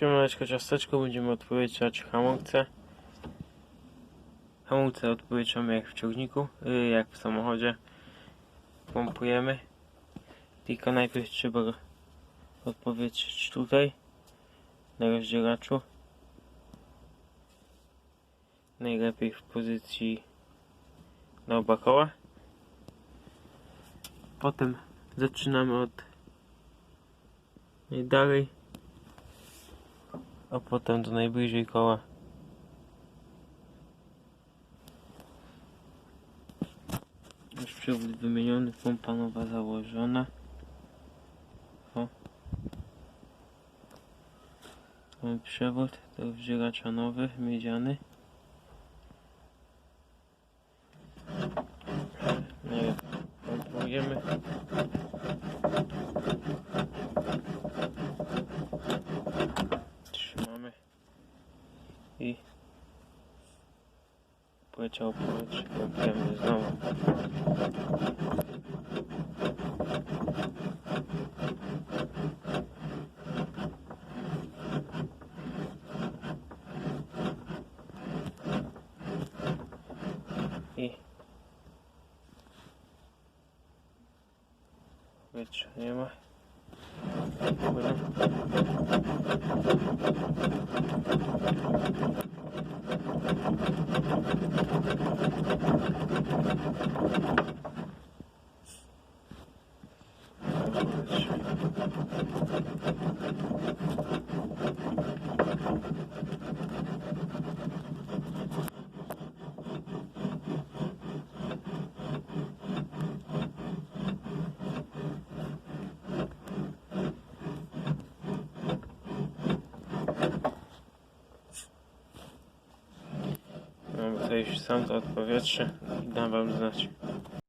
Siemaneczko ciasteczko, będziemy odpowietrzać hamulce. Hamulce odpowietrzamy jak w ciągniku, yy, jak w samochodzie. Pompujemy. Tylko najpierw trzeba go odpowietrzyć tutaj, na rozdzielaczu. Najlepiej w pozycji na oba koła. Potem zaczynamy od najdalej a potem do najbliżej koła. Już przewód wymieniony, pompa nowa założona. O. Mamy przewód do wdzielacza nowy, miedziany. Nie wiem, pompujemy. I poleciało powietrze. Pompujemy znowu. I powietrza nie ma. Płynę. Już sam to odpowietrze i dam wam znać.